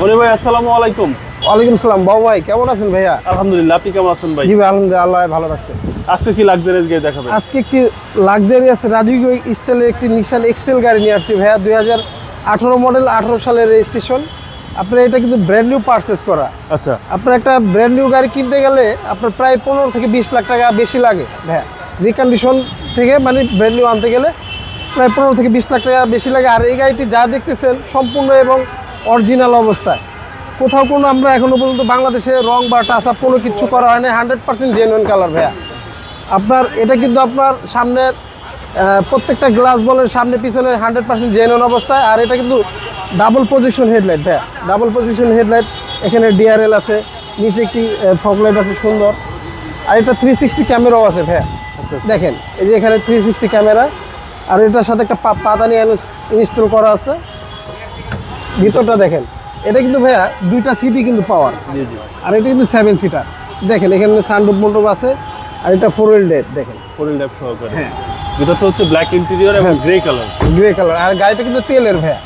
মনি ভাই আসসালামু আলাইকুম। ওয়ালাইকুম সালাম বাবু ভাই কেমন আছেন ভাইয়া? আলহামদুলিল্লাহ আপনি কেমন আছেন ভাই? জি ভাই আলহামদুলিল্লাহ ভালো রাখছে। আজকে কি লাক্সারিয়াস গাড়ি দেখাবেন? আজকে একটি লাক্সারিয়াস রাজুগ স্টাইলের একটি নিশান এক্সেল গাড়ি নিয়ে আসছি ভাইয়া দুই হাজার আঠারো মডেল আঠারো সালের রেজিস্ট্রেশন আপনার এটা কিন্তু ব্র্যান্ড নিউ পারচেস করা। আচ্ছা। আপনার একটা ব্র্যান্ড নিউ গাড়ি কিনতে গেলে আপনার প্রায় পনেরো থেকে বিশ লাখ টাকা বেশি লাগে ভাইয়া। রিকন্ডিশন থেকে মানে ব্র্যান্ড নিউ আনতে গেলে প্রায় পনেরো থেকে বিশ লাখ টাকা বেশি লাগে। আর এই গাড়িটি যা দেখতেছেন সম্পূর্ণ এবং অরিজিনাল অবস্থায়। কোথাও কোনো আমরা এখনও পর্যন্ত বাংলাদেশে রং বা টাচ আপ কোনো কিছু করা হয় না হান্ড্রেড পার্সেন্ট জেনুইন কালার ভাইয়া। আপনার এটা কিন্তু আপনার সামনের প্রত্যেকটা গ্লাস বলেন সামনে পিছনে হান্ড্রেড পার্সেন্ট জেনুইন অবস্থায় আর এটা কিন্তু ডাবল পজিশন হেডলাইট ভাইয়া। ডাবল পজিশন হেডলাইট এখানে ডিআরএল আছে নিচে একটি ফগলাইট আছে সুন্দর। আর এটা থ্রি সিক্সটি ক্যামেরাও আছে ভাইয়া। আচ্ছা দেখেন এই যে এখানে থ্রি সিক্সটি ক্যামেরা আর এটার সাথে একটা পা- পাতানি ইনস্টল করা আছে। ভিতরটা দেখেন। এটা কিন্তু ভাইয়া দুইটা সিটই কিন্তু পাওয়ার। আর এটা কিন্তু সেভেন সিটার দেখেন এখানে সানরুফ মন্ডপ আছে আর এটা ফোর হুইল ডেট দেখেন। ফোরিন ল্যাপ সহকারে। হ্যাঁ। ভিতরটা হচ্ছে ব্ল্যাক ইন্টেরিয়র এবং। গ্রে কালার গ্রে কালার আর গাড়িটা কিন্তু তেলের ভাইয়া।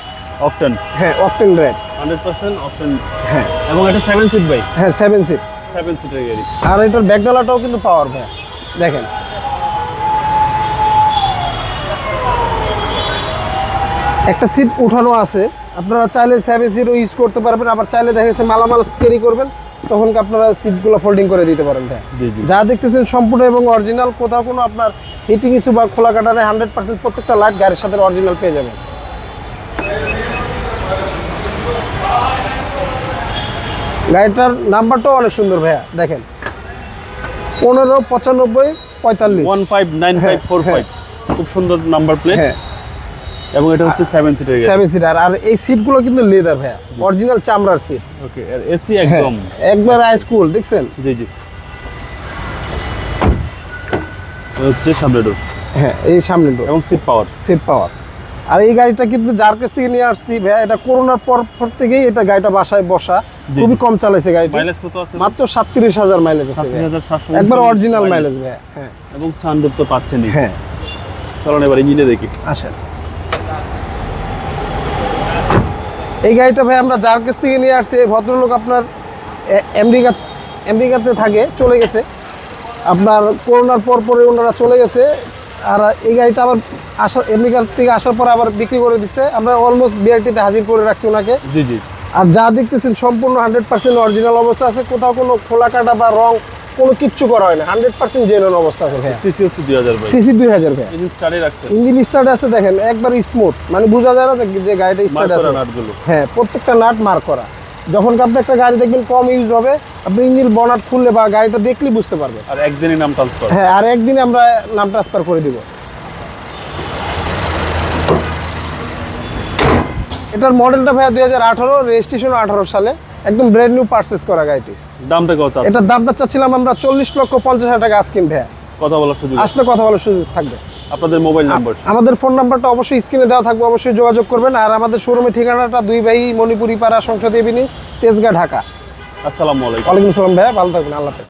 অকটেন হ্যাঁ octane red hundred percent octane হ্যাঁ। এবং এটা সেভেন সিট ভাই। হ্যাঁ সেভেন সিট সেভেন সিটের গাড়ি। আর এটার ব্যাকডালাটাও কিন্তু পাওয়ার ভাইয়া। দেখেন। একটা সিট উঠানো আছে। আপনারা চাইলে সেভেন সিটও ইউজ করতে পারবেন আবার চাইলে দেখা যাচ্ছে মালামাল ক্যারি করবেন তখন আপনারা সিটগুলো ফোল্ডিং করে দিতে পারেন জি যা দেখতেছেন সম্পূর্ণ এবং অরিজিনাল কোথাও কোনো আপনার হিটিং ইস্যু বা খোলা কাটারে হান্ড্রেড পার্সেন্ট প্রত্যেকটা লাইট গাড়ির সাথে অরিজিনাল পেয়ে যাবেন। গাড়িটার নাম্বারটাও অনেক সুন্দর ভাইয়া দেখেন। পনেরো পঁচানব্বই পঁয়তাল্লিশ। One five nine five four five খুব সুন্দর নাম্বার প্লেট হ্যাঁ। এবং এটা হচ্ছে সেভেন সিটের গাড়ি। সেভেন সিটার আর এই সিটগুলো কিন্তু লেদার ভাইয়া অরিজিনাল চামড়ার সিট ওকে আর এসি একদম। একবার হাইস্কুল দেখছেন? জি জি। হচ্ছে সামনে ডোর হ্যাঁ এই সামনে তো এবং সিট পাওয়ার সিট পাওয়ার আর এই গাড়িটা কিন্তু যার কাছ থেকে নিয়ে আসছি ভাইয়া এটা করোনার পর পর থেকেই এটা গাড়িটা বাসায় বসা। খুবই কম চালাইছে গাড়িটা। মাইলেজ কত আছে? মাত্র সাতত্রিশ হাজার মাইলেজ আছে 37,700 একবার অরিজিনাল মাইলেজ ভাইয়া হ্যাঁ। এবং সানরুফ তো পাচ্ছেনই। হ্যাঁ। চলুন এবার ইঞ্জিনে দেখি। আসেন। এই গাড়িটা ভাই আমরা যার কাছ থেকে নিয়ে আসছি এই ভদ্রলোক আপনার আমেরিকা আমেরিকাতে থাকে চলে গেছে। আপনার করোনার পর পরে ওনারা চলে গেছে আর এই গাড়িটা আবার আসা আমেরিকা থেকে আসার পর আবার বিক্রি করে দিচ্ছে আমরা অলমোস্ট বিআরটিতে হাজির করে রাখছি ওনাকে। জি জি। আর যা দেখতেছেন সম্পূর্ণ হান্ড্রেড পার্সেন্ট অরিজিনাল অবস্থা আছে। কোথাও কোনো খোলা কাটা বা রং কোনো কিচ্ছু করা হয় না। হান্ড্রেড পার্সেন্ট জেনুইন অবস্থা আছে ভাইয়া। সিসি হচ্ছে দুই হাজার ভাই। সিসি দুই হাজার ভাইয়া। ইঞ্জিন স্টার্টে রাখছেন ইঞ্জিন স্টার্ট আছে দেখেন একবার স্মুথ মানে বোঝা যায় না যে গাড়িটা স্টার্ট আছে। হ্যাঁ প্রত্যেকটা নাট মার্ক করা। যখন আপনি একটা গাড়ি দেখবেন কম ইউজ হবে আপনি ইঞ্জিন বনাট খুললে বা গাড়িটা দেখলেই বুঝতে পারবেন আর একদিনই নাম ট্রান্সফার হ্যাঁ আর একদিনে আমরা নাম ট্রান্সফার করে দিব। এটার মডেলটা ভাইয়া দুই হাজার আঠারো রেজিস্ট্রেশন আঠারো সালে। একদম ব্র্যান্ড নিউ পারচেস করা গাড়িটি। দামটা কত? এটার দামটা চাচ্ছিলাম আমরা চল্লিশ লক্ষ পঞ্চাশ হাজার টাকা আজকিন ভাইয়া। কথা বলার সুযোগ আসলে কথা বলার সুযোগ থাকবে। আপনাদের মোবাইল নাম্বার? আমাদের ফোন নাম্বারটা অবশ্যই স্ক্রিনে দেওয়া থাকবে অবশ্যই যোগাযোগ করবেন। আর আমাদের শোরুমের ঠিকানাটা দুই ভাই মণিপুরি পাড়া সংসদীয় বিনি তেজগাঁ ঢাকা। আসসালামু আলাইকুম। ওয়ালাইকুম আসসালাম ভাইয়া ভালো থাকবেন আল্লাহ